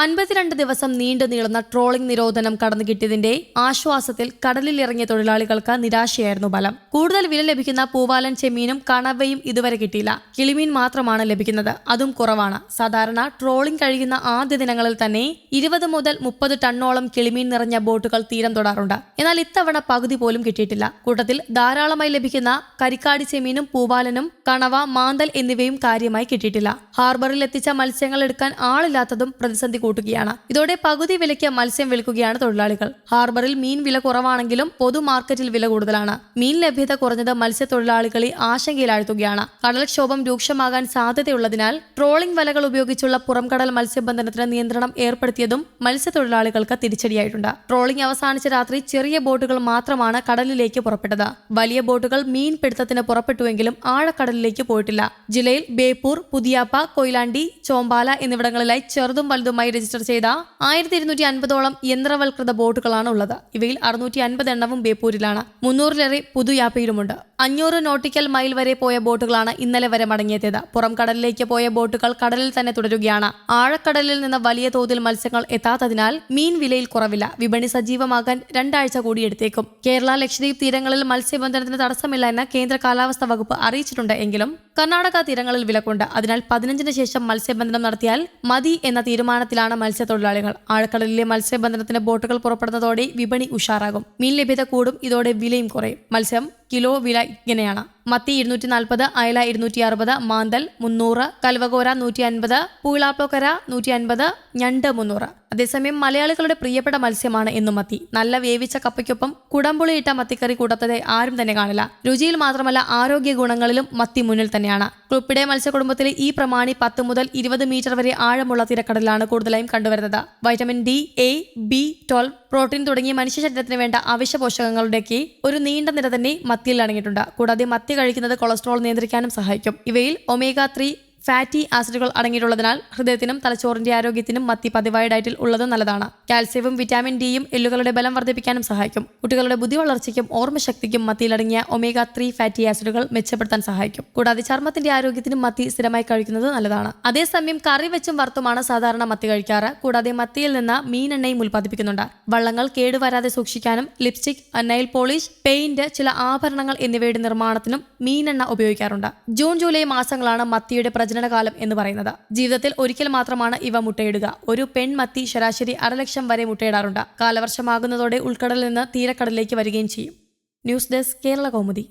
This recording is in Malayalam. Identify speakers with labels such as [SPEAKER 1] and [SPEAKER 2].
[SPEAKER 1] അൻപത്തിരണ്ട് ദിവസം നീണ്ടു നീളുന്ന ട്രോളിംഗ് നിരോധനം കടന്നു കിട്ടിയതിന്റെ ആശ്വാസത്തിൽ കടലിൽ ഇറങ്ങിയ തൊഴിലാളികൾക്ക് നിരാശയായിരുന്നു ഫലം. കൂടുതൽ വില ലഭിക്കുന്ന പൂവാലൻ ചെമ്മീനും കണവയും ഇതുവരെ കിട്ടിയില്ല. കിളിമീൻ മാത്രമാണ് ലഭിക്കുന്നത്. അതും കുറവാണ്. സാധാരണ ട്രോളിംഗ് കഴിയുന്ന ആദ്യ ദിനങ്ങളിൽ തന്നെ ഇരുപത് മുതൽ മുപ്പത് ടണ്ണോളം കിളിമീൻ നിറഞ്ഞ ബോട്ടുകൾ തീരം തൊടാറുണ്ട്. എന്നാൽ ഇത്തവണ പകുതി പോലും കിട്ടിയിട്ടില്ല. കൂട്ടത്തിൽ ധാരാളമായി ലഭിക്കുന്ന കരിക്കാടി ചെമ്മീനും പൂവാലനും കണവ മാന്തൽ എന്നിവയും കാര്യമായി കിട്ടിയിട്ടില്ല. ഹാർബറിൽ എത്തിച്ച മത്സ്യങ്ങൾ എടുക്കാൻ ആളില്ലാത്തതും പ്രതിസന്ധി കൂട്ടുകയാണ്. ഇതോടെ പകുതി വിലയ്ക്ക് മത്സ്യം വിൽക്കുകയാണ് തൊഴിലാളികൾ. ഹാർബറിൽ മീൻ വില കുറവാണെങ്കിലും പൊതു മാർക്കറ്റിൽ വില കൂടുതലാണ്. മീൻ ലഭ്യത കുറഞ്ഞത് മത്സ്യത്തൊഴിലാളികളെ ആശങ്കയിലാഴ്ത്തുകയാണ്. കടൽക്ഷോഭം രൂക്ഷമാകാൻ സാധ്യതയുള്ളതിനാൽ ട്രോളിംഗ് വലകൾ ഉപയോഗിച്ചുള്ള പുറംകടൽ മത്സ്യബന്ധനത്തിന് നിയന്ത്രണം ഏർപ്പെടുത്തിയതും മത്സ്യത്തൊഴിലാളികൾക്ക് തിരിച്ചടിയായിട്ടുണ്ട്. ട്രോളിംഗ് അവസാനിച്ച രാത്രി ചെറിയ ബോട്ടുകൾ മാത്രമാണ് കടലിലേക്ക് പുറപ്പെട്ടത്. വലിയ ബോട്ടുകൾ മീൻ പിടുത്തത്തിന് പുറപ്പെട്ടുവെങ്കിലും ആഴക്കടലിലേക്ക് പോയിട്ടില്ല. ജില്ലയിൽ ബേപ്പൂർ പുതിയാപ്പ കൊയിലാണ്ടി ചോമ്പാല എന്നിവിടങ്ങളിലായി ചെറുതും വലുതുമായി രജിസ്റ്റർ ചെയ്ത ആയിരത്തി ഇരുന്നൂറ്റി അൻപതോളം യന്ത്രവൽകൃത ബോട്ടുകളാണ് ഉള്ളത്. ഇവയിൽ അറുന്നൂറ്റി അൻപത് എണ്ണവും ബേപ്പൂരിലാണ്. മുന്നൂറിലേറെ പുതുയാപ്പയിലുമുണ്ട് അഞ്ഞൂറ് നോട്ടിക്കൽ മൈൽ വരെ പോയ ബോട്ടുകളാണ് ഇന്നലെ വരെ മടങ്ങിയെത്തിയത്. പുറം കടലിലേക്ക് പോയ ബോട്ടുകൾ കടലിൽ തന്നെ തുടരുകയാണ്. ആഴക്കടലിൽ നിന്ന് വലിയ തോതിൽ മത്സ്യങ്ങൾ എത്താത്തതിനാൽ മീൻ വിലയിൽ കുറവില്ല. വിപണി സജീവമാകാൻ രണ്ടാഴ്ച കൂടി എടുത്തേക്കും. കേരള ലക്ഷദ്വീപ് തീരങ്ങളിൽ മത്സ്യബന്ധനത്തിന് തടസ്സമില്ല എന്ന് കേന്ദ്ര കാലാവസ്ഥാ വകുപ്പ് അറിയിച്ചിട്ടുണ്ട് എങ്കിലും കർണാടക തീരങ്ങളിൽ വിലക്കുണ്ട്. അതിനാൽ പതിനഞ്ചിന് ശേഷം മത്സ്യബന്ധനം നടത്തിയാൽ മതി എന്ന തീരുമാനത്തിലാണ് മത്സ്യത്തൊഴിലാളികൾ. ആഴക്കടലിലെ മത്സ്യബന്ധനത്തിന് ബോട്ടുകൾ പുറപ്പെടുന്നതോടെ വിപണി ഉഷാറാകും. മീൻ ലഭ്യത കൂടും ഇതോടെ വിലയും കുറയും. മത്സ്യം കിലോ വില ഇങ്ങനെയാണ്. മത്തി ഇരുന്നൂറ്റി നാൽപ്പത് അയല ഇരുന്നൂറ്റി അറുപത് മാന്തൽ മുന്നൂറ് കൽവകോര നൂറ്റി അൻപത് പൂളാപ്ലോക്കര നൂറ്റി അൻപത് ഞണ്ട് മുന്നൂറ്. അതേസമയം മലയാളികളുടെ പ്രിയപ്പെട്ട മത്സ്യമാണ് എന്നും മത്തി. നല്ല വേവിച്ച കപ്പയ്ക്കൊപ്പം കുടംപുളിയിട്ട മത്തിക്കറി കൂട്ടത്തതെ ആരും തന്നെ കാണില്ല. രുചിയിൽ മാത്രമല്ല ആരോഗ്യ ഗുണങ്ങളിലും മത്തി മുന്നിൽ തന്നെയാണ്. ക്ലുപ്പിടെ മത്സ്യകുടുംബത്തിലെ ഈ പ്രമാണി പത്ത് മുതൽ ഇരുപത് മീറ്റർ വരെ ആഴമുള്ള തിരക്കടലിലാണ് കൂടുതലായും കണ്ടുവരുന്നത്. Vitamin D A B twelve protein തുടങ്ങിയ മനുഷ്യ ശരീരത്തിന് വേണ്ട അവശ്യ പോഷകങ്ങളുടെയൊക്കെ ഒരു നീണ്ട നിര തന്നെ മത്തിയിൽ അടങ്ങിയിട്ടുണ്ട്. കൂടാതെ മത്തി കഴിക്കുന്നത് കൊളസ്ട്രോൾ നിയന്ത്രിക്കാനും സഹായിക്കും. ഇവയിൽ ഒമേഗ ത്രീ ഫാറ്റി ആസിഡുകൾ അടങ്ങിയിട്ടുള്ളതിനാൽ ഹൃദയത്തിനും തലച്ചോറിന്റെ ആരോഗ്യത്തിനും മത്തി പതിവായ ഡയറ്റിൽ ഉള്ളത് നല്ലതാണ്. കാൽസ്യവും വിറ്റാമിൻ ഡിയും എല്ലുകളുടെ ബലം വർദ്ധിപ്പിക്കാനും സഹായിക്കും. കുട്ടികളുടെ ബുദ്ധി വളർച്ചയ്ക്കും ഓർമ്മശക്തിക്കും മത്തിയിലടങ്ങിയ ഒമേഗ ത്രീ ഫാറ്റി ആസിഡുകൾ മെച്ചപ്പെടുത്താൻ സഹായിക്കും. കൂടാതെ ചർമ്മത്തിന്റെ ആരോഗ്യത്തിനും മത്തി സ്ഥിരമായി കഴിക്കുന്നത് നല്ലതാണ്. അതേസമയം കറി വെച്ചും വറുത്തുമാണ് സാധാരണ മത്തി കഴിക്കാറ്. കൂടാതെ മത്തിയിൽ നിന്ന് മീനെണ്ണയും ഉൽപ്പാദിപ്പിക്കുന്നുണ്ട്. വള്ളങ്ങൾ കേടുവരാതെ സൂക്ഷിക്കാനും ലിപ്സ്റ്റിക് നെയിൽ പോളിഷ് പെയിന്റ് ചില ആഭരണങ്ങൾ എന്നിവയുടെ നിർമ്മാണത്തിനും മീനെണ്ണ ഉപയോഗിക്കാറുണ്ട്. ജൂൺ ജൂലൈ മാസങ്ങളാണ് മത്തിയുടെ പ്രജനനകാലം എന്ന് പറയുന്നത്. ജീവിതത്തിൽ ഒരിക്കൽ മാത്രമാണ് ഇവ മുട്ടയിടുക. ഒരു പെൺമത്തി ശരാശരി അരലക്ഷം വരെ മുട്ടയിടാറുണ്ട്. കാലവർഷമാകുന്നതോടെ ഉൾക്കടലിൽ നിന്ന് തീരക്കടലിലേക്ക് വരികയും ചെയ്യും. News desk Kerala Kaumudi.